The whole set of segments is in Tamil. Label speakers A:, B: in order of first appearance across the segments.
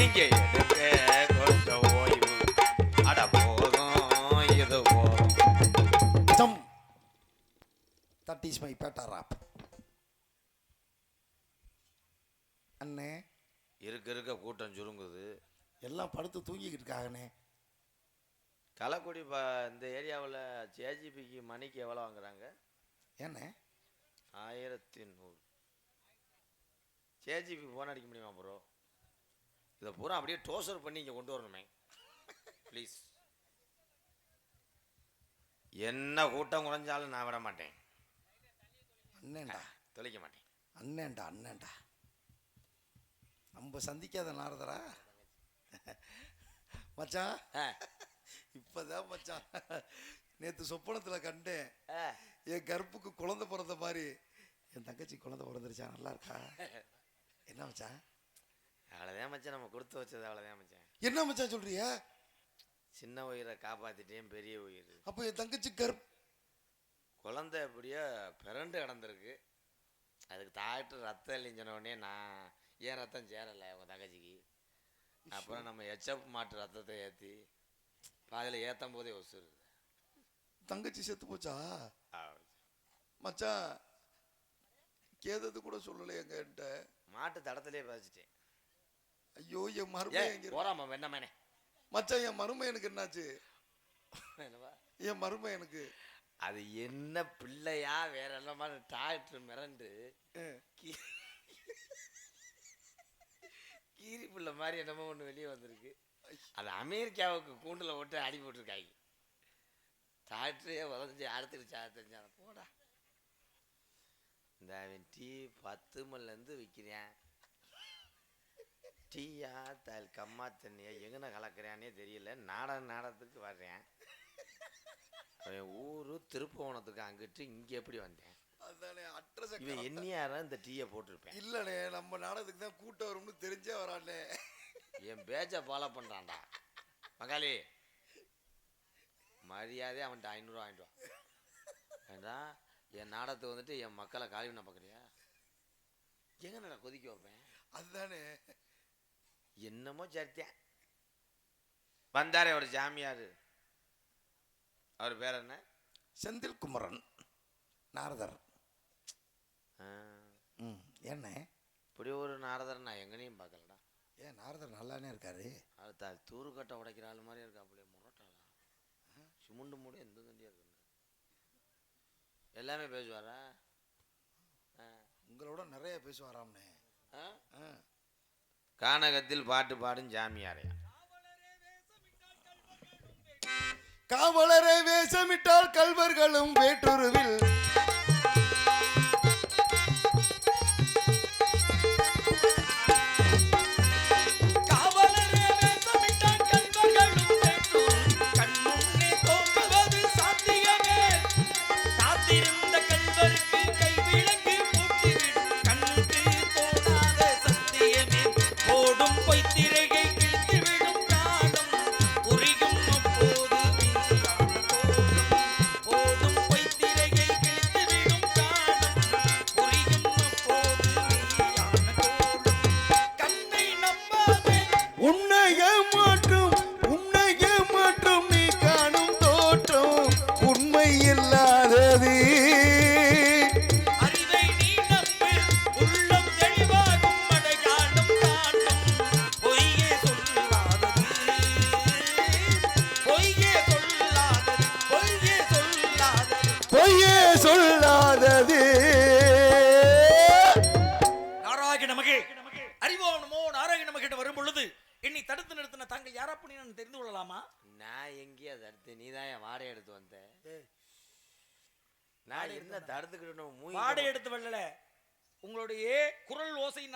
A: நீங்க எடுக்க கொஞ்சம் ஓய்வு. அட போதும் இது போதும்
B: that is my Petta rap அண்ணே.
A: இருக்க இருக்க கூட்டம் சுருங்குது.
B: எல்லாம் படுத்து தூங்கிக்கிட்டு இருக்காங்கண்ணே.
A: கள்ளக்குடி ப இந்த ஏரியாவில் ஜேஜிபிக்கு மணிக்கு எவ்வளோ வாங்குறாங்க?
B: ஏண்ணே.
A: ஆயிரத்தி நூறு. ஜேஜிபி ஃபோன் அடிக்க முடியுமா ப்ரோ இதை பூரா அப்படியே டோசர் பண்ணி இங்கே கொண்டு வரணுமே. ப்ளீஸ் என்ன கூட்டம் குறைஞ்சாலும் நான் விட மாட்டேன்
B: அண்ணேண்டா
A: தொலைக்க மாட்டேன்.
B: அண்ணேண்டா அண்ணேண்டா நம்ம சந்திக்காத நாரதரா? மச்சான்? இப்பதான் மச்சான். நேத்து சொப்பனத்துல கண்டேன். என் கருப்புக்கு குழந்தை பிறந்த மாதிரி என் தங்கச்சி குழந்தை பிறந்துருச்சா? நல்லா இருக்கா? என்ன மச்சான்?
A: அவ்வளோதான் மச்சான் நம்ம கொடுத்து வச்சது அவ்வளோதான் மச்சான்.
B: என்ன மச்சான் சொல்றிய
A: சின்ன உயிரை காப்பாத்திட்டேன் பெரிய உயிர்.
B: அப்போ என் தங்கச்சி கருப்பு
A: குழந்தை எப்படியோ பிறண்டு கிடந்திருக்கு. அதுக்கு டாக்டர் ரத்தம் இல்லைன்னு உடனே நான் ஏன் ரத்தம் சேரலை உங்கள் தங்கச்சிக்கு? அப்புறம் நம்ம எச்எப் மாட்டு ரத்தத்தை ஏற்றி பாதியில் ஏற்றும் போதே ஒசுருது
B: தங்கச்சி செத்து போச்சா? மச்சான். கேதது கூட சொல்லலை என்கிட்ட.
A: மாட்டு தடத்திலே பதிச்சிட்டேன்
B: ஐயோ என்
A: ஏ
B: மருமை எங்க இருக்கு?
A: போறாமா வெண்ணமேனே
B: மச்சான் என் மருமை எனக்கு என்னாச்சு?
A: என்னவா?
B: என் மருமை எனக்கு.
A: அது என்ன பிள்ளையா? வேற என்னமா டாக்டர் மிரண்டு கீரி பிள்ளை மாதிரி என்னமோ ஒன்று வெளியே வந்திருக்கு. அது அமெரிக்காவுக்கு கூண்டில் விட்டு அடி போட்டிருக்காங்க. டாக்டரே உதஞ்சி அடுத்துருச்சா தெரிஞ்சான போடா. இந்த அவன் டீ பத்து மணிலேருந்து விற்கிறேன் டீயா தல் கம்மா தண்ணியா எங்கன கலக்குறானே தெரியல. நாடக நாடகத்துக்கு வர்றேன். அவன் ஊரு திருப்புவனத்துக்கு அங்கிட்டு இங்கே எப்படி வந்தேன்?
B: அதானே அட்ரஸ்
A: இவன் எண்ணியாரா இந்த டீயை போட்டிருப்பேன்?
B: இல்லனே நம்ம நாடகத்துக்கு தான் கூட்டம் வரும்னு தெரிஞ்சே வரானே.
A: என் பேச்சை ஃபாலோ பண்ணுறான்டா மகாலி மரியாதை அவன்கிட்ட ஐநூறுரூவா வாங்கிட்டு வா. ஏண்டா என் நாடகத்தை வந்துட்டு என் மக்களை காலி பண்ண பார்க்குறியா? எங்க நான் கொதிக்க வைப்பேன்?
B: அதுதானே.
A: என்னமோ சரித்தேன் வந்தாரே ஒரு ஜாமியார். அவர் பேர் என்ன?
B: செந்தில் குமரன் நாரதர் ம் என்ன?
A: இப்படி ஒரு நாரதர் நான் எங்கனையும் பார்க்கலடா.
B: ஏன் நாரதர் நல்லானே இருக்காரு.
A: அடுத்த தூரு கட்டை உடைக்கிற ஆள் மாதிரி இருக்கா அப்படியே முரட்டாளா. சுமுண்டு மூடு எந்த தண்டியாக இருக்கு எல்லாமே பேசுவாரா? ஆ.
B: உங்களோட நிறைய பேசுவாராம்னே.
A: ஆ? கானகத்தில் பாட்டு பாடும் ஜாமியாரே.
B: காவலரை வேஷமிட்டால் கல்வர்களும்
C: வேற்றுருவில்.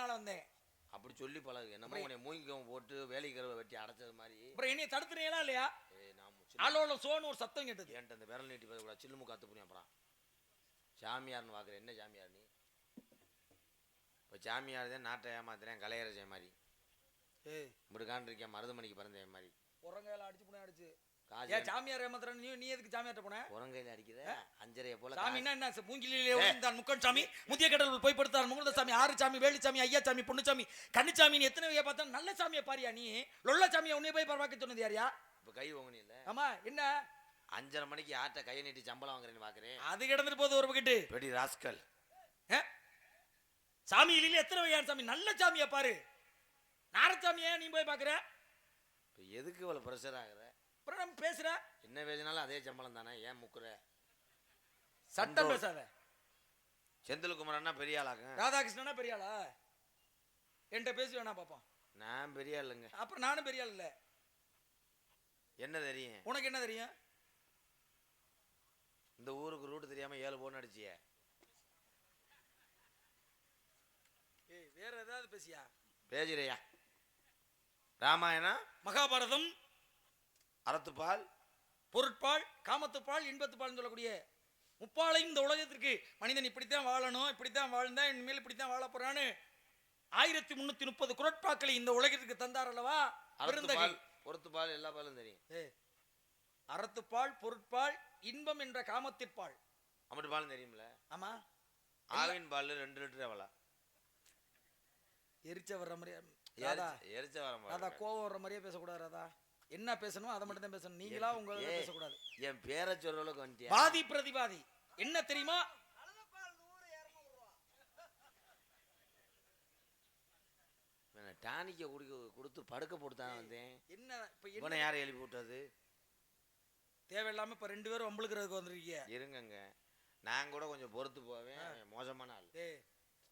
C: ஓசையினால வந்தேன்.
A: அப்படி சொல்லி பழகு. என்னமோ உன்னை மூங்கிக்கம் போட்டு வேலைக்கிறவ வெட்டி அடைச்சது மாதிரி.
C: அப்புறம் என்னை தடுத்துனீங்களா இல்லையா?
A: ஏய், நான் சின்ன-
C: ஆளோட சோன்னு ஒரு சத்தம் கேட்டது.
A: என்கிட்ட இந்த விரல் நீட்டி பேசக்கூடாது. சில்லுமு காத்து புரியும் அப்புறம். சாமியார்னு பார்க்குற என்ன சாமியார் நீ? இப்போ சாமியார் தான் நாட்டை ஏமாத்துறேன் கலையரசன் மாதிரி.
C: ஏய்.
A: இப்படிக்கான் இருக்கேன் மருதமணிக்கு பிறந்தேன் மாதிரி.
C: உரங்கையில அடிச்சு புண்ணை அடிச்சு
A: காசு
C: ஏன் சாமியார் ஏமாத்துறான் நீ நீ எதுக்கு சாமியார்ட்ட போன?
A: குரங்கையில் அடிக்கிற அஞ்சரையை போல
C: சாமின்னா என்ன மூங்கிலே விழுந்தான் முக்கன் சாமி முதிய கடவுள் போய் படுத்தார் முகுந்த சாமி ஆறு சாமி வேலு சாமி ஐயா சாமி பொண்ணு சாமி கண்ணு நீ எத்தனை பார்த்தா நல்ல சாமியை பாரியா நீ? லொல்ல சாமியை உன்னை போய் பார்க்க சொன்னது யாரியா?
A: இப்போ கை ஓங்கனில்ல.
C: ஆமா என்ன?
A: அஞ்சரை மணிக்கு யார்கிட்ட கையை நீட்டி சம்பளம் வாங்குறேன்னு பார்க்குறேன்
C: அது கிடந்துட்டு போகுது ஒரு பக்கெட்டு.
A: பெடி ராஸ்கல்.
C: ஆ? சாமியில எத்தனை வகையான சாமி? நல்ல சாமியை பாரு. நாரசாமியா நீ போய் பாக்குற?
A: இப்போ எதுக்கு இவ்வளோ ப்ரெஷர் ஆகுற?
C: அப்புறம் நம்ம பேசுற?
A: என்ன பேசினாலும் அதே சம்பளம் தானே ஏன் முக்குற?
C: சட்டம். பேசாத.
A: செந்தில்குமாரன்னா பெரிய ஆளாக்கும்
C: ராதாகிருஷ்ணனா பெரிய ஆளா? என்கிட்ட பேசி வேணா பாப்போம்
A: நான் பெரிய ஆளுங்க
C: அப்புறம் நானும் பெரிய ஆள் இல்ல.
A: என்ன தெரியும்?
C: உனக்கு என்ன தெரியும்?
A: இந்த ஊருக்கு ரூட் தெரியாம ஏழு போன் அடிச்சிய.
C: ஏய் வேற ஏதாவது பேசியா?
A: பேசுறியா? ராமாயணம்?
C: மகாபாரதம்?
A: அறத்துப்பால்
C: பொருட்பால் காமத்துப்பால் இன்பத்துப்பால்னு சொல்லக்கூடிய முப்பாலையும் இந்த உலகத்திற்கு மனிதன் இப்படித்தான் வாழணும் இப்படித்தான் வாழ்ந்தா இனிமேல் இப்படித்தான் வாழ போறான்னு ஆயிரத்தி முன்னூத்தி முப்பது குரட்பாக்களை இந்த உலகத்திற்கு தந்தார் அல்லவா?
A: பொறுத்துப்பால் எல்லா பாலும் தெரியும்.
C: அறத்துப்பால் பொருட்பால் இன்பம் என்ற காமத்திற்பால்.
A: அம்மட்டு பாலும் தெரியும்ல?
C: ஆமா.
A: ஆவின் பால் ரெண்டு லிட்டர் எவ்வளோ
C: எரிச்ச வர்ற மாதிரியா?
A: எரிச்ச வர மாதிரி
C: கோவம் வர்ற மாதிரியே பேசக்கூடாது ராதா. என்ன பேசணும் அதை மட்டும் தான் பேசணும். நீங்களா உங்க. பேசக்கூடாது.
A: என் பேரை சொல்ற அளவுக்கு வந்துட்டியா?
C: வாதி பிரதிவாதி. என்ன தெரியுமா?
A: டானிக்க குடிக்க கொடுத்து படுக்க போட்டு தானே வந்தேன்.
C: என்ன இப்ப என்ன?
A: இவனை யாரை எழுப்பி விட்டது?
C: தேவையில்லாம இப்ப ரெண்டு பேரும் வம்பளுக்கிறதுக்கு வந்திருக்கீங்க.
A: இருங்கங்க. நான் கூட கொஞ்சம் பொறுத்து போவேன். மோசமான ஆள்.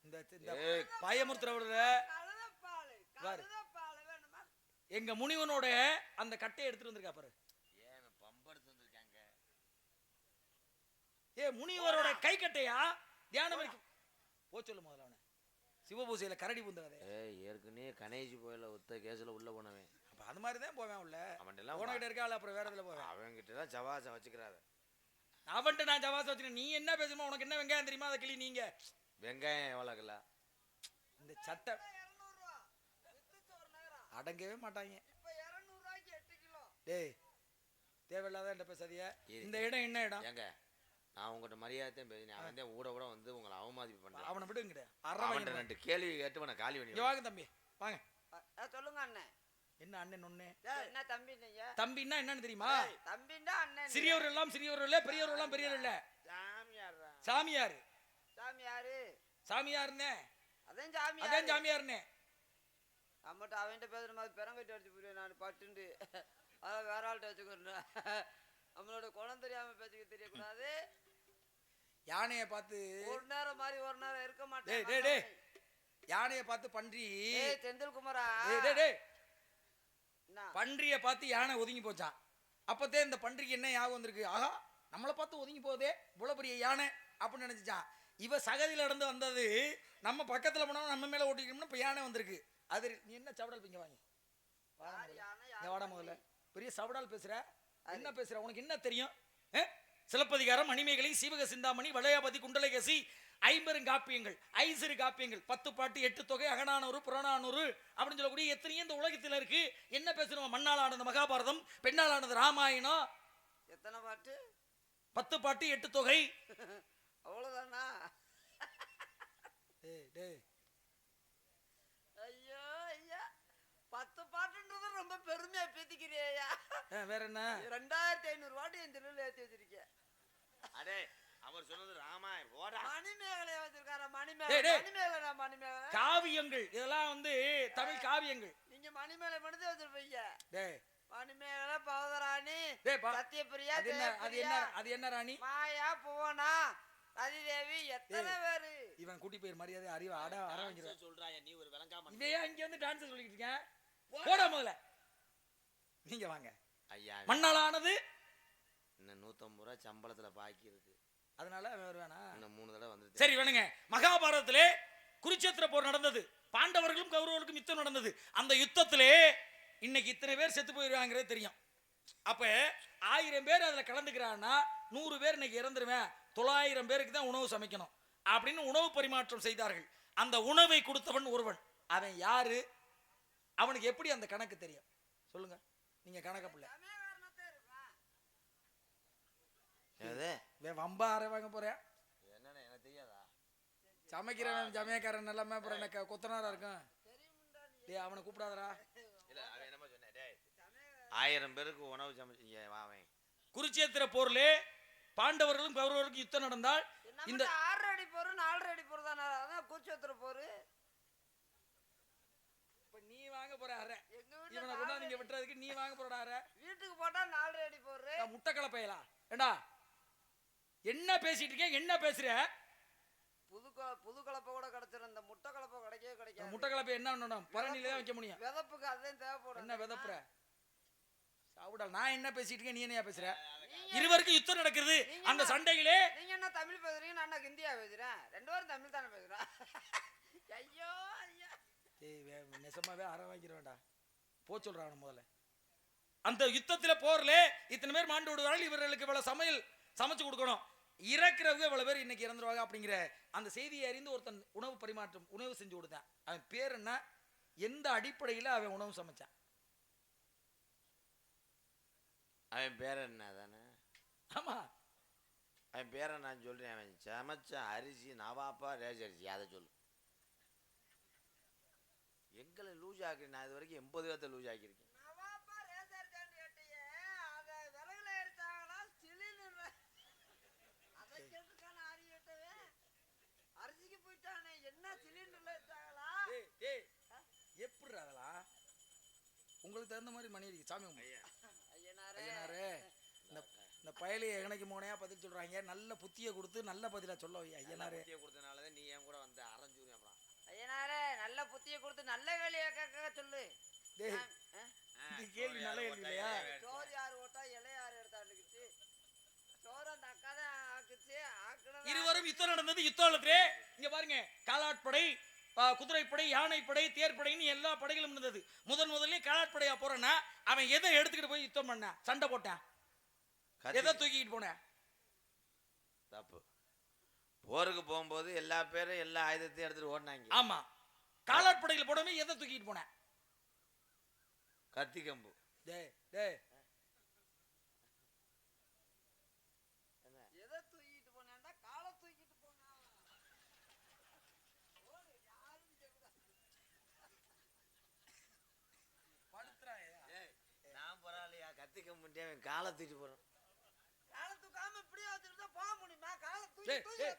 C: இந்த இந்த
A: ஏய்,
C: பயமுறுத்துறவர பாரு. எங்க முனிவனோட அந்த கட்டையை எடுத்துட்டு வந்திருக்கா பாரு. ஏ முனிவரோட கை கட்டையா தியானம் போ சொல்லு முதல்ல அவனை. சிவபூசையில கரடி புந்தகதே
A: ஏய் ஏற்கனவே கணேஷ் போயில ஒத்த கேஸ்ல உள்ள போனவன்.
C: அப்ப அது மாதிரி தான் போவேன் உள்ள.
A: அவன்கிட்ட எல்லாம்
C: உனக்கிட்ட இருக்காள் அப்புறம் வேற இதுல போவேன்?
A: அவன்கிட்ட தான் சவாசம் வச்சுக்கிறாத.
C: அவன்கிட்ட நான் ஜவாஸ் வச்சுக்கேன் நீ என்ன பேசணுமோ உனக்கு என்ன வெங்காயம் தெரியுமா அதை கிளி நீங்க.
A: வெங்காயம் எவ்வளோக்குல
C: இந்த சட்டை அடங்கவே மாட்டாங்க. டேய் தேவையில்லாத என்கிட்ட
A: இது-
C: இந்த இடம் என்ன இடம்?
A: ஏங்க நான் உங்கள்கிட்ட மரியாதை பேசினேன் அவன் தான் ஊட ஊட வந்து உங்களை அவமதிப்பு பண்ணான்
C: அவனை விடுங்கிட்ட
A: அவன்கிட்ட
C: அரை
A: ரெண்டு கேள்வி கேட்டு உன காலி பண்ணி
C: வாங்க தம்பி வாங்க.
D: சொல்லுங்க அண்ணன்
C: என்ன அண்ணன் ஒண்ணு?
D: என்ன தம்பி நீங்க?
C: தம்பின்னா என்னன்னு தெரியுமா?
D: தம்பின்னா அண்ணன்
C: சிறியவர் எல்லாம் சிறியவர் இல்ல பெரியவர் எல்லாம் பெரியவர் இல்ல. சாமியார்
D: சாமி யாரு
C: சாமியார்னே
D: அதான் சாமி
C: அதான் சாமியார்னே
D: நம்மகிட்ட அவன்கிட்ட பேசுற மாதிரி பெரங்கட்டி அடிச்சு புரியும் நான் பட்டுண்டு. அதான் வேற ஆள்கிட்ட வச்சுக்கிறேன் நம்மளோட குணம் தெரியாம பேசிக்க தெரியக்கூடாது.
C: யானைய பார்த்து
D: ஒரு நேரம் மாதிரி ஒரு நேரம் இருக்க. மாட்டேன்
C: யானைய பார்த்து பன்றி.
D: ஏய் செந்தில் குமாரா
C: டேய், டேய், டேய்.
D: என்ன?
C: பன்றிய பார்த்து யானை ஒதுங்கி போச்சான் அப்பத்தே இந்த பன்றிக்கு என்ன ஞாபகம் வந்திருக்கு? ஆஹா நம்மளை பார்த்து ஒதுங்கி போதே இவ்வளவு பெரிய யானை அப்படின்னு நினைச்சுச்சான் இவ சகதியில நடந்து வந்தது நம்ம பக்கத்துல போனா நம்ம மேல ஓட்டிக்கணும்னா இப்ப யானை வந்திருக்கு. அது நீ என்ன சவடால் பிங்க வாங்கி. வாடா முதல்ல. இங்க பெரிய சவடால் பேசுற. என்ன பேசுற? உனக்கு என்ன தெரியும்? சிலப்பதிகாரம் மணிமேகலை சீவக சிந்தாமணி வளையாபதி குண்டலகேசி ஐம்பெருங்காப்பியங்கள் ஐசிறு காப்பியங்கள் பத்து பாட்டு எட்டு தொகை அகநானூறு புறநானூறு அப்படின்னு சொல்லக்கூடிய எத்தனையோ இந்த உலகத்தில் இருக்கு. என்ன பேசணும் மண்ணாலானது மகாபாரதம் பெண்ணாலானது ராமாயணம்.
D: எத்தனை பாட்டு?
C: பத்து பாட்டு எட்டு தொகை.
D: அவ்வளவுதானா?
C: டேய் டேய்
D: ஐயோ ஐயா பத்து பாட்டுன்றது ரொம்ப பெருமையா பேத்திக்கிறியா
C: வேற என்ன?
D: ரெண்டாயிரத்தி ஐநூறு வாட்டி என் திருவிழா ஏத்தி வச்சிருக்கேன்.
A: அடே அவர் சொன்னது ராமாயணம். போடா.
D: மணிமேகலை வச்சிருக்கார மணிமேகலை. மணிமேகலை மணிமேகலை.
C: காவியங்கள். இதெல்லாம் வந்து தமிழ் காவியங்கள்.
D: நீங்க மணிமேகலை மட்டும் வச்சிருப்பீங்க.
C: டேய்.
D: மணிமேகலை பவதராணி
C: டேய் பா
D: சத்யபிரியா
C: அது என்ன அது என்ன
D: ஜெயபிரியா,
C: அது என்ன ராணி?
D: மாயா புவனா ரதிதேவி எத்தனை பேரு?
C: இவன் கூட்டி போய் மரியாதை அறிவு அட வைக்கிறேன்
A: சொல்றாய நீ ஒரு விளங்காம
C: இவையா இங்க வந்து டான்ஸ் சொல்லிட்டு இருக்கேன் போடா முதல்ல. நீங்க வாங்க.
A: ஐயா
C: மண்ணாலானது
A: இன்னும் நூத்தம்பது ரூபா சம்பளத்துல பாக்கி இருக்கு.
C: அதனால வேற வேணாம்
A: இன்னும் மூணு தடவை வந்துருச்சு.
C: சரி வேணுங்க. மகாபாரதத்திலே குருச்சேத்திர போர் நடந்தது. பாண்டவர்களும் கௌரவர்களுக்கும் யுத்தம் நடந்தது. அந்த யுத்தத்திலே இன்னைக்கு இத்தனை பேர் செத்து போயிருவாங்கிறது தெரியும். அப்ப ஆயிரம் பேர் அதுல கலந்துக்கிறான்னா நூறு பேர் இன்னைக்கு இறந்துருவேன் தொள்ளாயிரம் பேருக்கு தான் உணவு சமைக்கணும். அப்படின்னு உணவு பரிமாற்றம் செய்தார்கள். அந்த உணவை கொடுத்தவன் ஒருவன். அவன் யாரு? அவனுக்கு எப்படி அந்த கணக்கு தெரியும்? சொல்லுங்க. நீங்க கணக்க பிள்ளை. வம்பா அரை வாங்க போறேன்
A: என்னன்னு எனக்கு தெரியாதா?
C: சமைக்கிறவன் சமயக்காரன் எல்லாமே அப்புறம் எனக்கு கொத்தனாரா இருக்கும் டேய் அவனை கூப்பிடாதடா.
A: இல்ல அவன் என்னமோ சொன்னேன் டேய். ஆயிரம் பேருக்கு உணவு சமைச்சு இங்க வா அவன்.
C: குருச்சேத்திர போர்ல பாண்டவர்களும் கௌரவர்களுக்கும் யுத்தம் நடந்தால் இந்த
D: ஆறு அடி போரு நாலு அடி போரு தானே அதான் கூச்சத்துல போரு.
C: வாங்க போற அரை
D: எங்க வீட்டுல
C: இவனை கொண்டாந்து இங்க விட்டுறதுக்கு நீ வாங்க போறடா அரை
D: வீட்டுக்கு போட்டா நாலு அடி
C: நான் முட்டை கலப்பையலா ஏண்டா? என்ன பேசிட்டு இருக்கேன் என்ன பேசுற?
D: புது புது கலப்பை கூட கிடைச்சிரும். இந்த முட்டை கலப்பை கிடைக்கவே கிடைக்காது.
C: முட்டை கலப்பை என்ன பண்ணணும் பரணில தான் வைக்க முடியும்.
D: விதப்புக்கு அதுதான் தேவைப்படும்.
C: என்ன விதப்புற? சாவுடா நான் என்ன பேசிட்டு இருக்கேன்? நீ என்ன பேசுற? இருவருக்கும் யுத்தம் நடக்குது
D: நீங்க
C: அந்த சண்டையிலே
D: நீங்க என்ன தமிழ் பேசுறீங்க? நான் ஹிந்தியா பேசுறேன்? ரெண்டு பேரும் தமிழ் தானே பேசுறேன் ஐயா!
C: ஏய் நெசமாவே அற வாங்கிட வேண்டாம் போ சொல்றான் முதல்ல. அந்த யுத்தத்துல போர்ல இத்தனை பேர் மாண்டு விடுவார்கள் இவர்களுக்கு இவ்வளவு சமையல் சமைச்சு கொடுக்கணும். இறக்குறவங்க இவ்வளவு பேர் இன்னைக்கு இறந்துருவாங்க அப்படிங்கிற அந்த செய்தியை அறிந்து ஒருத்தன் உணவு பரிமாற்றம் உணவு செஞ்சு கொடுத்தான். அவன் பேர் என்ன? எந்த அடிப்படையில அவன் உணவு சமைச்சான்?
A: அவன் பேர் என்ன தானே
C: ஆமா.
A: அவன் பேரை நான் சொல்றேன் அவன் சமைச்ச அரிசி நவாப்பா ரேஜ் அரிசி அதை சொல்லு. எங்களை லூஸ் ஆக்கி நான் இது வரைக்கும் எண்பது பேர்த்த லூஸ் ஆக்கியிருக்கேன்.
D: அரிசிக்கு போயிட்டானே என்ன சிலிண்டர்ல எடுத்தாங்களா?
C: ஏய் ஏய் எப்படி அதெல்லாம்? உங்களுக்கு தகுந்த மாதிரி மணி இருக்கு சாமி.
D: ஐயனாரே.
C: ஐயனாரே இந்த இந்த பயலியை எங்கனைக்கு மோனையா பதில் சொல்றாங்க. நல்ல புத்திய கொடுத்து நல்ல பதிலா சொல்ல வை ஐயனாரே.
A: புத்தியை கொடுத்தனால தான் நீ என் கூட வந்து அரைஞ்சூரி
D: ஐயனாரே நல்ல புத்திய கொடுத்து நல்ல வேலையை கேட்க சொல்லு.
C: கேள்வி நல்ல கேள்வி இல்லையா?
D: சோறு யார் ஓட்டா இலை யார் எடுத்தாண்டுக்குச்சு சோறு அந்த அக்கா தான் ஆக்குச்சு ஆக்குனது?
C: இருவரும் யுத்தம் நடந்தது யுத்தத்திலே இங்க பாருங்க காலாட்படை குதிரைப்படை யானைப்படை தேர்ப்படைன்னு எல்லா படைகளும் இருந்தது முதன் முதல்ல காலாட்படையா போறேன்னா அவன் எதை எடுத்துக்கிட்டு போய் யுத்தம் பண்ணான்? சண்டை போட்டான். எதை தூக்கிட்டு போனேன்?
A: போருக்கு போகும்போது எல்லா பேரும் எல்லா ஆயுதத்தையும் எடுத்துட்டு ஓடினாங்க.
C: ஆமா. காலாட்படையில் போடாம எதை தூக்கிட்டு போனேன்?
A: கத்தி கம்பு
C: டேய் டேய்
D: எதை தூக்கிட்டு போனேன்டா காலை தூக்கிட்டு போனா.
A: நான் பரவாயில்லையா கத்தி கம்புட்டே அவன் காலை தூக்கிட்டு போறான்.
D: காலை தூக்காம இப்படியே வச்சுட்டு போக முடியுமா? காலை தூக்கி தூக்கி.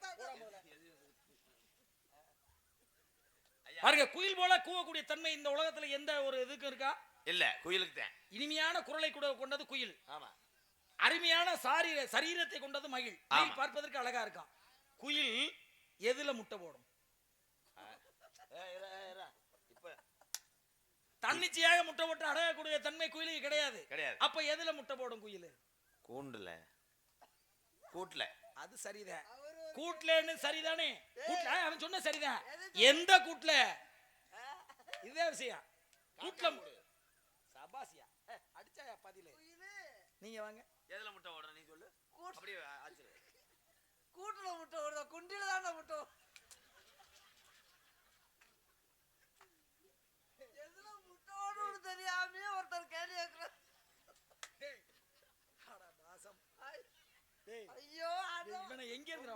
C: பாருங்க குயில் போல கூவக்கூடிய தன்மை இந்த உலகத்துல எந்த ஒரு இதுக்கும் இருக்கா?
A: இல்ல குயிலுக்கு தான்.
C: இனிமையான குரலை கூட கொண்டது குயில்.
A: ஆமா.
C: அருமையான சாரீர சரீரத்தை கொண்டது
A: ஆமா.
C: மயில் பார்ப்பதற்கு அழகா இருக்கும் குயில் எதுல முட்டை போடும்? தன்னிச்சையாக முட்டை போட்டு அடகக்கூடிய தன்மை குயிலுக்கு கிடையாது.
A: கிடையாது.
C: அப்ப எதுல முட்டை போடும் குயில்?
A: கூண்டுல. கூட்டுல.
C: அது சரிதான்.
D: அவரு
C: கூட்லன்னு சரிதானே? கூட்ல அவன் சொன்ன சரிதான். எந்த கூட்ல இதே விஷயம். கூட்ல சபாசியா. அடிச்சாயா பதிலு? நீங்க வாங்க.
A: எதுல முட்டை ஓடுற நீ சொல்லு?
D: கூட்டு-
A: அப்படியே ஆச்சு
D: கூட்டுல முட்டை விடுதா குண்டில தானே முட்டை. எதுல முட்டை ஓடுன்னு தெரியாமயே ஒருத்தர் கேள்வி கேட்கிறார்
C: அட நாசம்.
D: ஐ-
C: டேய்,
D: ஐயோ
C: இவனை எங்க இருந்து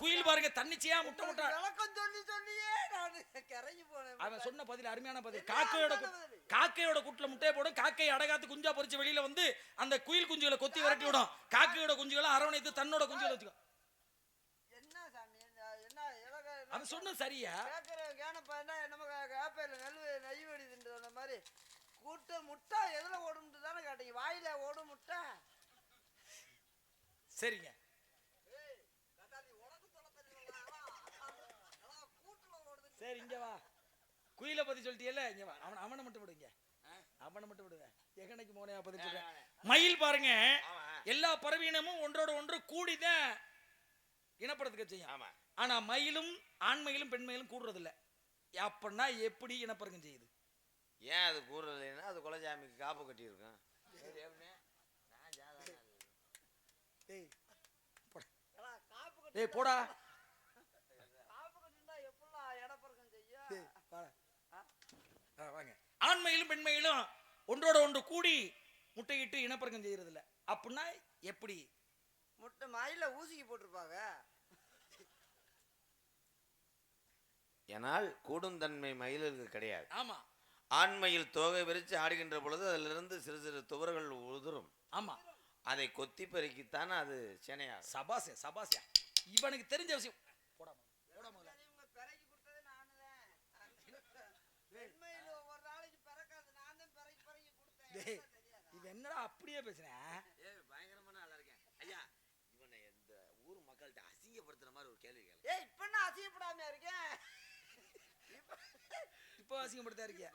C: குயில் பாருங்க தன்னிச்சையா முட்டை முட்டை.
D: விளக்கம் சொல்லி சொல்லியே நான் கிறங்கி போனேன்.
C: அவன் சொன்ன பதில் அருமையான பதில். காக்கையோட? காக்கையோட கூட்டுல முட்டையை போடும். காக்கை அடகாத்து குஞ்சா பொறிச்சு வெளியில வந்து அந்த குயில் குஞ்சுகளை கொத்தி விரட்டி விடும். காக்கையோட குஞ்சுகளை அரவணைத்து தன்னோட குஞ்சுகளை வச்சுக்கோ.
D: என்ன சாமி? என்ன என்ன இலக
C: அவன் சொன்னது சரியா?
D: கூட்ட முட்டை எதுல ஓடும்ட்டு தானே கேட்டீங்க. வாயில ஓடும் முட்டை
C: சரிங்க
D: ஏய், தாத்தா, நீ உனக்கு சொல்ல தெரியலடா. அதான் கூட்டுல ஓடுது.
C: சரி இங்க வா. குயிலை பத்தி சொல்லிட்டியல்ல? இங்க வா. அவன் அவனை மட்டும் விடுங்க. அவனை மட்டும் விடுவேன். எகனைக்கு மோனையா பத்தி சொல்றேன். மயில் பாருங்க. எல்லா பறவையினமும் ஒன்றோட ஒன்று கூடிதான் இனப்படத்துக்கு செய்யும்.
A: ஆமா.
C: ஆனா மயிலும் ஆண் மயிலும் பெண் மயிலும் கூடுறது இல்ல அப்படின்னா எப்படி இனப்பெருக்கம் செய்யுது?
A: ஏன் அது கூறலைன்னா அது குலசாமிக்கு காப்பு கட்டியிருக்கோம் சரி, அப்படியே. நான் சாதாரண ஆளு.
C: டேய்
D: ஏடா, காப்பு கட்டி
C: டேய் போடா
D: காப்பு கட்டிருந்தா எப்படிலாம் இடப்பறக்கம் செய்யும்
C: டேய், வாடா. ஆ, வாங்க. ஆண் மயிலும் பெண் மயிலும் ஒன்றோட ஒன்று கூடி முட்டையிட்டு இனப்பெருக்கம் செய்யறது இல்ல அப்படின்னா எப்படி?
D: முட்டை மயில ஊசிக்கு போட்டிருப்பாங்க.
A: ஏனால் கூடுந்தன்மை மயிலுக்கு கிடையாது.
C: ஆமா.
A: ஆண்மையில் தோகை விரித்து ஆடுகின்ற பொழுது அதிலிருந்து சிறு சிறு துவர்கள் உதிரும்.
C: ஆமா.
A: அதை கொத்தி பெருக்கித்தான் அது சேனையாகும்.
C: சபாசே சபாசே இவனுக்கு தெரிஞ்ச விஷயம் போடாம போடாம? இது என்னடா அப்படியே பேசுறேன்
A: ஏ பயங்கரமான ஆளா இருக்கேன் ஐயா இவனை இந்த ஊர் மக்கள்கிட்ட அசிங்கப்படுத்துற மாதிரி ஒரு கேள்வி கேளு
D: ஏய் இப்ப நான் அசிங்கப்படாம இருக்கேன்
C: இப்போ அசிங்கப்படுத்தா இருக்கியா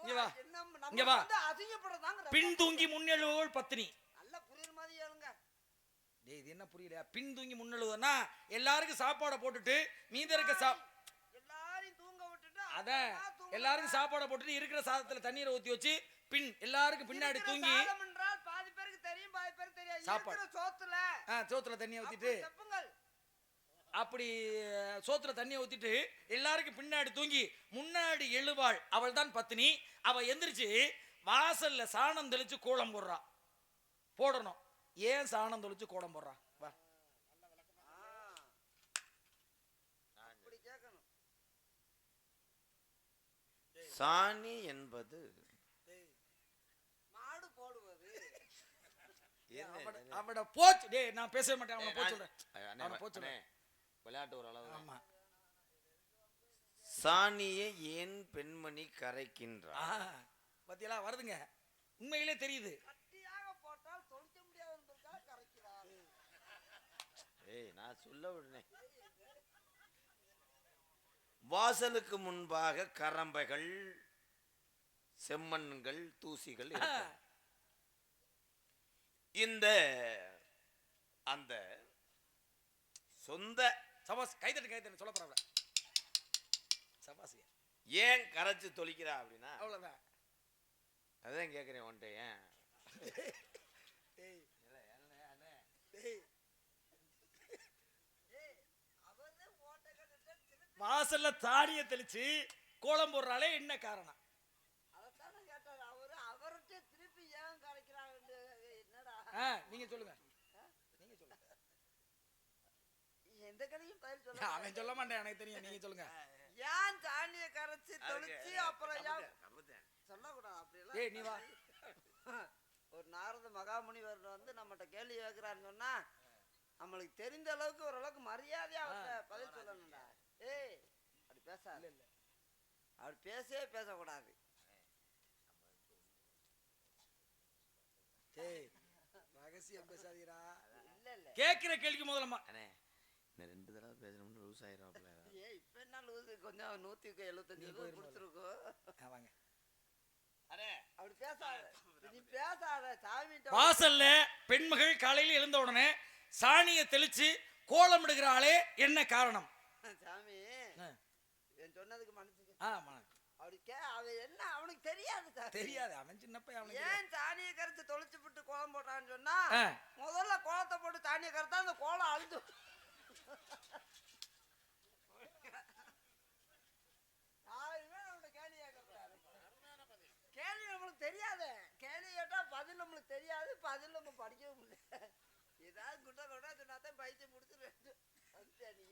C: இங்க வா. இங்க வா. பின் தூங்கி முன்னெழுவோள் பத்தினி
D: நல்லா புரியுற மாதிரி ஏழுங்க
C: டேய் இது என்ன புரியலையா? பின் தூங்கி முன்னெழுவதுன்னா எல்லாருக்கும் சாப்பாடை போட்டுட்டு மீத இருக்க சா
D: எல்லாரையும் தூங்க விட்டுட்டு
C: அதான் எல்லாருக்கும் சாப்பாடை போட்டுட்டு இருக்கிற சாதத்துல தண்ணீரை ஊத்தி வச்சு பின் எல்லாருக்கும் பின்னாடி தூங்கி
D: பாதி பேருக்கு தெரியும் பாதி பேருக்கு தெரியாது.
C: சாப்பாடு.
D: சோத்துல.
C: ஆ, சோத்துல தண்ணியை ஊத்திட்டு.
D: அப்படி
C: சோத்துல தண்ணியை ஊத்திட்டு எல்லாருக்கும் பின்னாடி தூங்கி முன்னாடி எழுவாள். அவள் தான் பத்தினி அவ எந்திரிச்சு வாசல்ல சாணம் தெளிச்சு கோலம் போடுறா. போடணும். ஏன் சாணம் தெளிச்சு கோலம் போடுறா? வா.
A: சாணி என்பது
D: மாடு போடுவது.
C: அவட- போச்சு. டேய் நான் பேசவே மாட்டேன். அவனை போச்சு அவனை போச்சு
A: விளையாட்டு ஒரு அளவு.
C: ஆமா.
A: சாணியை ஏன் பெண்மணி கரைக்கின்றார்?
C: ஆ, பாத்தியலா வருதுங்க. உண்மையிலே தெரியுது.
A: ஏய் நான் சொல்ல விடுனே வாசலுக்கு முன்பாக கரம்பைகள் செம்மண்கள் தூசிகள். இந்த அந்த சொந்த
C: சபாஸ் கைதட்டு கைதட்டு சொல்ல போறவள சபாஸ்
A: ஏன் கரைச்சு தொளிக்கிறா அப்படின்னா
C: அவ்வளவுதான்.
A: அதான் கேட்குறேன் உன்ட்ட ஏன்
C: டேய்
A: இல்ல, என்ன, அண்ணே.
C: டேய்
D: அவர்தான் ஓட்டை கட்டிட்டு திருப்பி
C: வாசல்ல தாடிய தெளிச்சு கோலம் போடுறாலே என்ன காரணம்?
D: அதைத்தானே கேட்டார். அவரு அவர்கிட்ட திருப்பி ஏன் கரைக்கிறாங்க என்னடா?
C: ஆ, நீங்க சொல்லுங்க. நீங்க சொல்லுங்க.
D: எந்த கடையும் பயிர் சொல்ல
C: அவன் சொல்ல மாட்டேன் எனக்கு தெரியும். நீங்க சொல்லுங்க.
D: ஏன் சாணியை கரைச்சு தொளிச்சு அப்புறம்
C: ஏய் நீ வா.
D: ஒரு நாரத மகாமுனிவர் வந்து நம்மகிட்ட கேள்வி கேட்கிறாருன்னு சொன்னா நம்மளுக்கு தெரிந்த அளவுக்கு ஓரளவுக்கு மரியாதையா பதில் சொல்லணும்டா. ஏய் அப்படி பேசாத.
C: இல்ல இல்ல.
D: அப்படி பேசவே பேசக்கூடாது.
C: டேய் ரகசியம் பேசாதீரா.
D: இல்ல இல்ல.
C: கேக்குற கேள்விக்கு முதல்ல
A: அண்ணே இந்த ரெண்டு தடவை பேசணும்னு லூஸ் ஆயிரும்
D: ஏய் இப்ப என்ன லூசு கொஞ்சம் நூத்தி எழுபத்தஞ்சு
C: நீ
D: ரூபா
C: போயிருமா?
D: கொடுத்துருக்கோம்
C: வாங்க.
A: அண்ணே
D: அப்படி பேசாத. நீ பேசாத. சாமி
C: வாசல்ல பெண்மகள் காலையில எழுந்த உடனே சாணியை தெளிச்சு கோலமிடுகிறாளே என்ன காரணம்?
D: சாமி
C: ஆ,
D: என் சொன்னதுக்கு மன்னிச்சுக்க.
C: ஆமா
D: அப்படி கே அவன் என்ன அவனுக்கு தெரியாது சாமி.
C: தெரியாது அவன் சின்ன பையன் அவனுக்கு.
D: ஏன் சாணியை கரைச்சு தொலைச்சு விட்டு கோலம் போட்டான்னு சொன்னா
C: ஆ,
D: முதல்ல கோலத்தை போட்டு சாணியை கரைத்தா அந்த கோலம் நம்மள்ட்ட கேள்வி நம்மளுக்கு தெரியாது. கேள்வி கேட்டா பதில் நம்மளுக்கு தெரியாது பதில் நம்ம படிக்கவும் முடியல ஏதாவது குட்ட கொட்டா சொன்னா தான் பைத்தியம் முடிச்சு நீ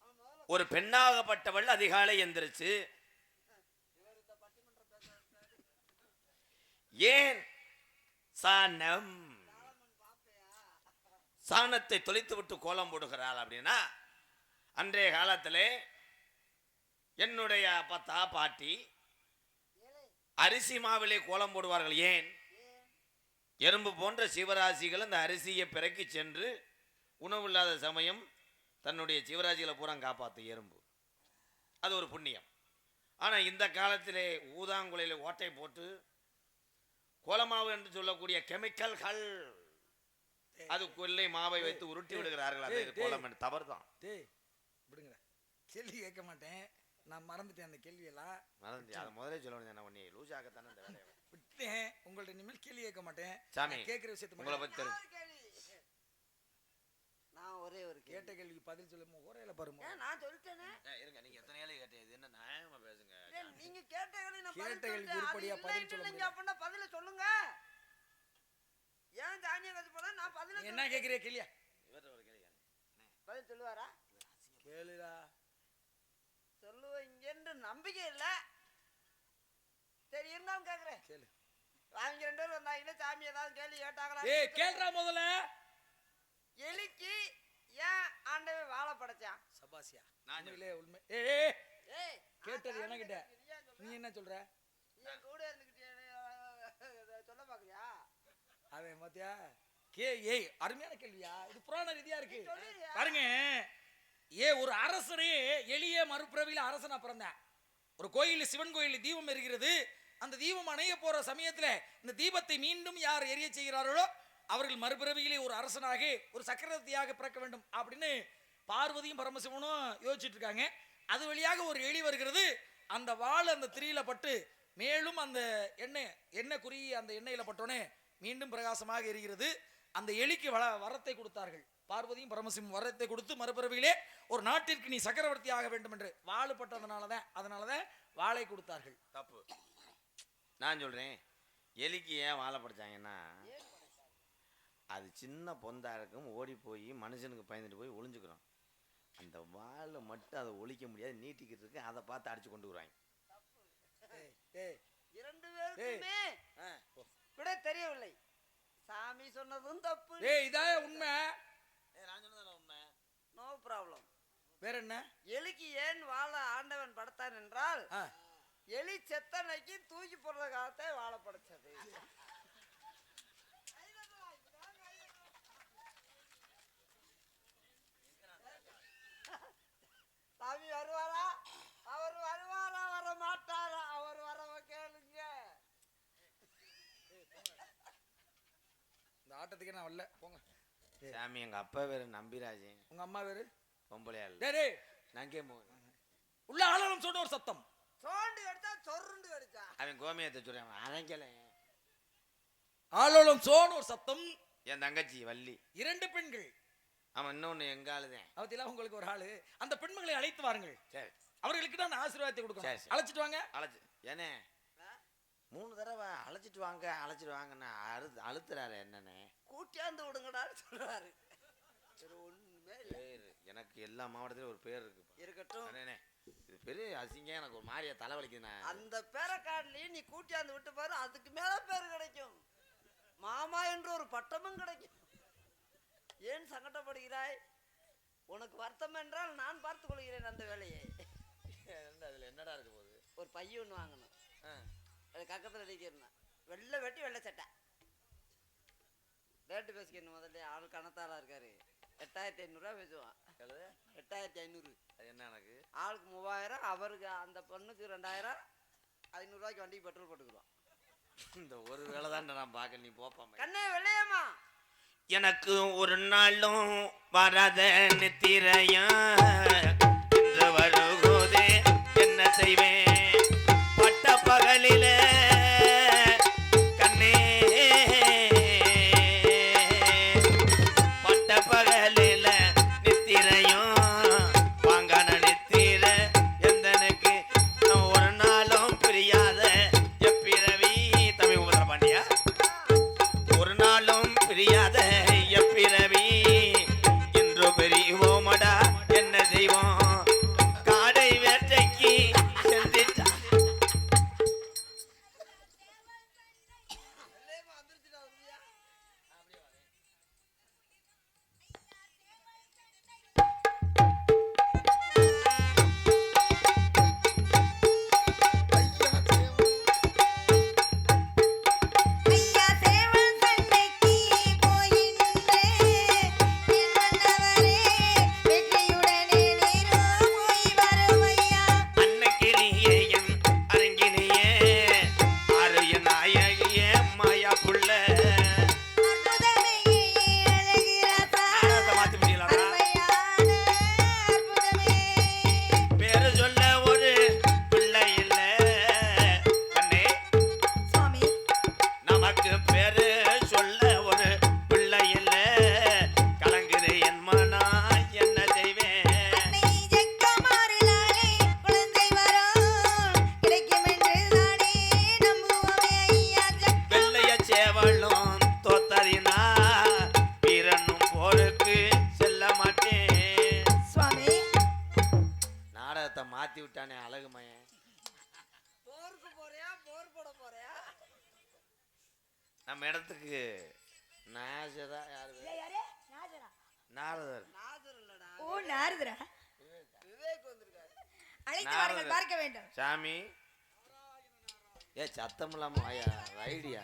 D: அவன் முதல்ல
A: ஒரு பெண்ணாகப்பட்டவள் அதிகாலை எந்திரிச்சு ஏன் சாணம்? சாணத்தை தொலைத்து விட்டு கோலம் போடுகிறாள் அப்படின்னா அன்றைய காலத்தில் என்னுடைய அப்பத்தா பாட்டி அரிசி மாவிலே கோலம் போடுவார்கள். ஏன்? எறும்பு போன்ற சிவராசிகள் அந்த அரிசியை பிறக்கி சென்று உணவில்லாத சமயம் தன்னுடைய சிவராசிகளை பூரா காப்பாத்து எறும்பு. அது ஒரு புண்ணியம். ஆனால் இந்த காலத்திலே ஊதாங்குலையில் ஓட்டை போட்டு கோலமாவு என்று சொல்லக்கூடிய கெமிக்கல்கள் அதுக்குள்ளே மாவை வைத்து உருட்டி விடுகிறார்கள். அது. கோலம் என்று தவறு தான்
C: டேய் விடுங்கடா. கேள்வி கேட்க மாட்டேன். நான் மறந்துட்டேன் அந்த கேள்வியெல்லாம்.
A: மறந்து அதை முதலே சொல்ல வேண்டியது என்ன பண்ணி இந்த வேலையை.
C: விட்டேன். உங்கள்ட்ட இனிமேல் கேள்வி கேட்க மாட்டேன்.
A: சாமி,
C: நான் கேட்கிற விஷயத்த
A: உங்களை பத்தி தெரியும்
D: ஒரே ஒரு
C: கேட்ட கேள்விக்கு பதில் சொல்லுங்க ஒரேல
D: ஏன் நான் சொல்லிட்டேனே?
A: இருங்க நீங்க எத்தனை ஏழை கேட்டீங்க? இது என்ன நியாயமா பேசுங்க?
D: ஏன் நீங்க கேட்ட கேள்வி நான் பதில்
C: கேட்ட கேள்வி உருப்படியா பதில்
D: இல்லைன்னு
C: சொல்ல
D: இல்லைங்க
C: முடியாது.
D: அப்படின்னா பதில சொல்லுங்க. ஆணியை வச்சு போனா நான் பதினெட்டு
C: என்ன கேக்குறிய கேளியா?
A: இவர்கிட்ட ஒரு கேள்வி கேளு.
D: பதில் சொல்லுவாரா?
C: கேளுடா.
D: சொல்லுவீங்கன்னு நம்பிக்கை இல்ல. சரி இருந்தாலும் கேக்குறேன்.
C: கேளு.
D: அவங்க ரெண்டு பேரும் வந்தாங்கன்னா சாமி ஏதாவது கேள்வி கேட்டாங்களா?
C: ஏய் கேளுடா முதல்ல.
D: எலிக்கு ஏன் ஆண்டவன் வாழை படைச்சான்?
C: சபாசியா
A: நான்
C: உண்மை. ஏய், ஏய்
D: ஏய்.
C: கேட்டது.
D: கேட்டது நீ
C: என்ன சொல்ற?
D: என் கூட இருந்துகிட்டு என்னைய சொல்ல பாக்குறியா
C: அவன் பாத்தியா? கே ஏய் அருமையான கேள்வியா? இது புராண ரீதியா இருக்கு? பாருங்க. ஏ ஒரு அரசரே எளிய மறுபிறவியில அரசனா பிறந்தேன். ஒரு கோயில் சிவன் கோயில் தீபம் எரிகிறது. அந்த தீபம் அணைய போற சமயத்துல இந்த தீபத்தை மீண்டும் யார் எரிய செய்கிறார்களோ அவர்கள் மறுபிறவியிலே ஒரு அரசனாக ஒரு சக்கரவர்த்தியாக பிறக்க வேண்டும் அப்படின்னு பார்வதியும் பரமசிவனும் யோசிச்சுட்டு இருக்காங்க அது வழியாக ஒரு எலி வருகிறது. அந்த வாள் அந்த திரியில பட்டு மேலும் அந்த எண்ணெய் எண்ணெய் குறி அந்த எண்ணெயில் பட்டோனே மீண்டும் பிரகாசமாக எரிகிறது. அந்த எலிக்கு வள வரத்தை கொடுத்தார்கள். பார்வதியும் பரமசிவம் வரத்தை கொடுத்து மறுபிறவியிலே ஒரு நாட்டிற்கு நீ சக்கரவர்த்தி ஆக வேண்டும் என்று வாழுப்பட்டதுனால தான் அதனால தான் வாளை கொடுத்தார்கள்.
A: தப்பு. நான் சொல்கிறேன் எலிக்கு ஏன் வாழை படித்தாங்கன்னா அது சின்ன பொந்தா இருக்கும் ஓடி போய் மனுஷனுக்கு பயந்துட்டு போய் ஒளிஞ்சுக்கிறோம். அந்த வாழை மட்டும் அதை ஒழிக்க முடியாது நீட்டிக்கிட்டு இருக்கு அதை பார்த்து அடிச்சு கொண்டு வருவாங்க.
D: இரண்டு பேருக்குமே விட தெரியவில்லை. சாமி சொன்னதும் தப்பு.
C: ஏய் இதான் உண்மை?
A: நான் சொன்னதான உண்மை.
D: நோ ப்ராப்ளம்
C: வேற என்ன?
D: எலிக்கு ஏன் வாழ ஆண்டவன் படைத்தான் என்றால் எலி செத்தனைக்கு தூக்கி போடுற காலத்தை வாழ படைச்சது சாமி வருவாரா? அவர் வருவாரா? வர மாட்டாரா அவர் வரவ கேளுங்க.
C: இந்த ஆட்டத்துக்கே நான் வரல. போங்க.
A: சாமி எங்க அப்பா பேரு நம்பிராஜன்
C: உங்க அம்மா வேறு
A: பொம்பளையா இல்ல
C: டேய்.
A: நங்கே மோகன்
C: உள்ள ஆளாலும் சொன்ன ஒரு சத்தம்.
D: சோண்டு கடிச்சா சொருண்டு கடிச்சா.
A: அவன் கோமியத்தை சொல்றான் அரைக்கல.
C: ஆளோளம் சோன்னு ஒரு சத்தம்.
A: என் தங்கச்சி வள்ளி.
C: இரண்டு பெண்கள்.
A: அவன் இன்னொன்னு எங்க ஆளுதான்
C: அவத்திலாம் உங்களுக்கு ஒரு ஆளு. அந்த பெண்மகளை அழைத்து வாருங்கள்.
A: சரி.
C: அவர்களுக்கு தான் ஆசீர்வாதத்தை
A: சரி,
C: கொடுக்கணும்.
A: சரி.
C: அழைச்சிட்டு வாங்க.
A: அழைச்சு ஏனே? மூணு தடவை அழைச்சிட்டு வாங்க அழைச்சிட்டு வாங்கன்னு அழு அழுத்துறாரு என்னண்ணே
D: கூட்டியாந்து விடுங்கடான்னு சொல்றாரு. சரி ஒண்ணுமே இல்ல.
A: பேர் எனக்கு எல்லா மாவட்டத்திலும் ஒரு பேர் இருக்கு
D: இருக்கட்டும்.
A: இது பெரிய அசிங்கம் எனக்கு ஒரு மாதிரியா தலைவலிக்குதுண்ணே
D: அந்த பேரக்காட்லயும் நீ கூட்டியாந்து விட்டு பாரு அதுக்கு மேல பேர் கிடைக்கும். மாமா என்று ஒரு பட்டமும் கிடைக்கும். ஏன் சங்கடப்படுகிறாய்? உனக்கு வருத்தம் என்றால் நான் பார்த்துக் கொள்கிறேன் அந்த வேலையை.
A: அதுல என்னடா இருக்கு போகுது?
D: ஒரு பைய ஒன்று வாங்கணும். அது கக்கத்தில் அடிக்கிறேன் வெள்ளை வெட்டி வெள்ளை சட்டை. ரேட்டு பேசிக்கணும் முதல்ல. ஆள் கணத்தாளா இருக்காரு. எட்டாயிரத்தி ஐநூறுரூவா பேசுவான்? எட்டாயிரத்தி ஐநூறு.
A: அது என்ன எனக்கு?
D: ஆளுக்கு மூவாயிரம் அவருக்கு அந்த பொண்ணுக்கு ரெண்டாயிரம் ஐநூறுரூவாய்க்கு வண்டிக்கு பெட்ரோல் போட்டுக்குருவான்
A: இந்த ஒரு வேலை தான் நான் பார்க்க நீ போப்பாம
D: கண்ணே வெள்ளையம்மா.
A: எனக்கு ஒரு நாளும் வராத நித்திரையா. இன்று வரும்போதே என்ன செய்வேன்?
E: நாரதர்.
A: ஓ நாரதரா?
D: விவேக் வந்திருக்காரு.
A: அழைத்து வாருங்கள். பார்க்க வேண்டும்.
E: சாமி. ஏ சத்தம் இல்லாம வாயா ரைடியா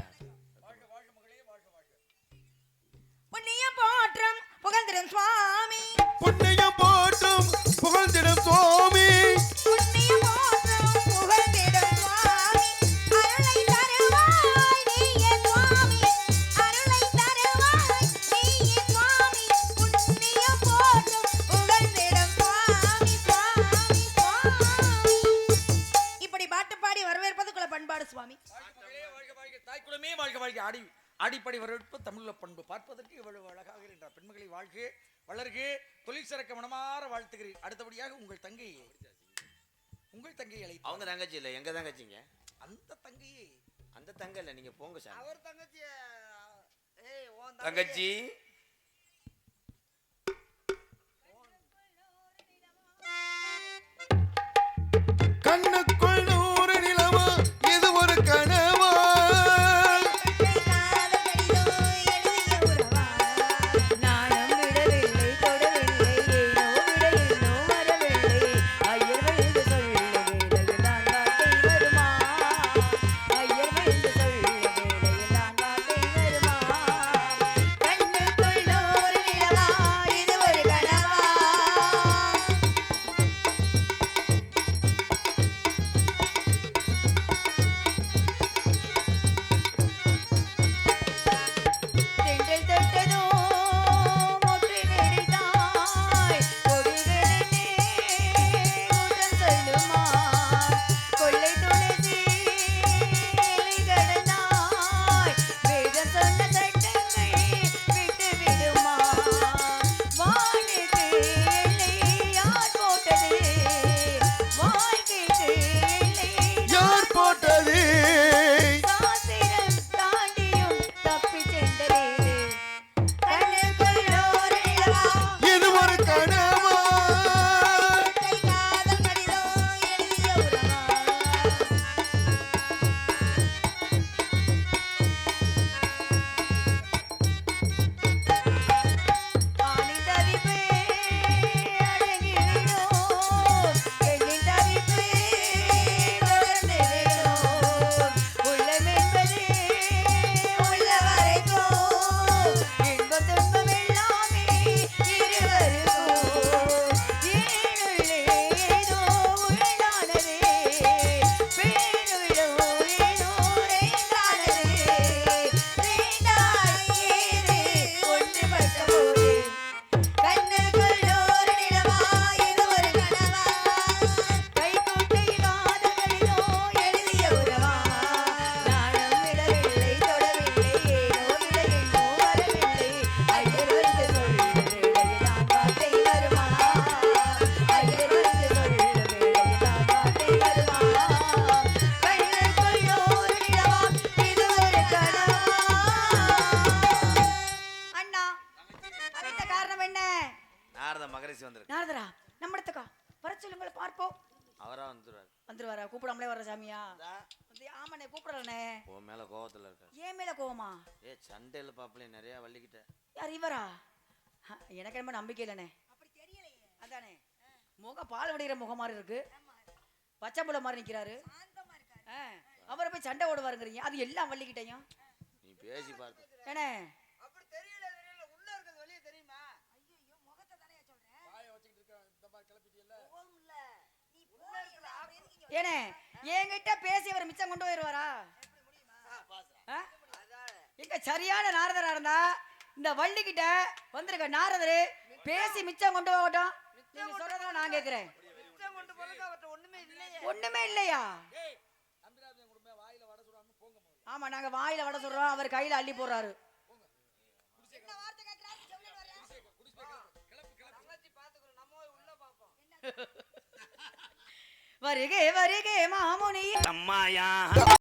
A: புண்ணிய போற்றம் புகழ்ந்திடும் சுவாமி.
B: புண்ணியம் போற்றும் புகழ்ந்திடும் சுவாமி.
A: புண்ணிய
C: அடிப்படை வரவேற்பு? தமிழ்ல பண்பு. பார்ப்பதற்கு இவ்வளவு அழகாக இருக்கின்றார். பெண்மகளை வாழ்க வளர்க தொழில் சிறக்க மனமாற வாழ்த்துகிறேன் அடுத்தபடியாக உங்கள் தங்கை உங்கள் தங்கை அழைத்து
E: அவங்க தங்கச்சி இல்லை எங்க தங்கச்சிங்க?
C: அந்த தங்கையை.
E: அந்த தங்க இல்லை நீங்க போங்க சாமி.
D: அவர் தங்கச்சி
E: தங்கச்சி வள்ளிக்கிட்ட.
A: யார் இவரா? ஹ, எனக்கு என்ன நம்பிக்கை இல்லைண்ணே. அதானே. முகம் பால் வடிகிற முகம் மாதிரி இருக்கு. பச்சை புள்ள மாதிரி நிக்கிறாரு. ஆ, அவரை போய் சண்டை ஓடுவாருங்கிறீங்க அது எல்லாம் வள்ளிக்கிட்டையும்?
E: நீ பேசி பார்த்து
A: ஏண்ணே.
D: அப்படி தெரியல தெரியல. உள்ள இருக்கிறது வெளியே தெரியுமா? ஐயோ முகத்தை தானே சொல்றேன் முகம் இல்ல நீ உள்ள இருக்கிற ஆப்பு-
A: ஏண்ணே என்கிட்ட பேசி அவர் மிச்சம் கொண்டு போயிடுவாரா ஆ? எங்க சரியான நாரதரா இருந்தா இந்த வள்ளிக்கிட்ட வந்திருக்க நாரதரு பேசி மிச்சம் கொண்டு போகட்டும். நீங்க சொல்றதா நான் கேக்குறேன்.
D: ஒண்ணுமே இல்லையே.
A: ஒண்ணுமே இல்லையா? ஆமா நாங்க வாயில வட சொல்றோம் அவர் கையில அள்ளி போடுறாரு. வருகே வருகே மாமுனி
E: அம்மாயா.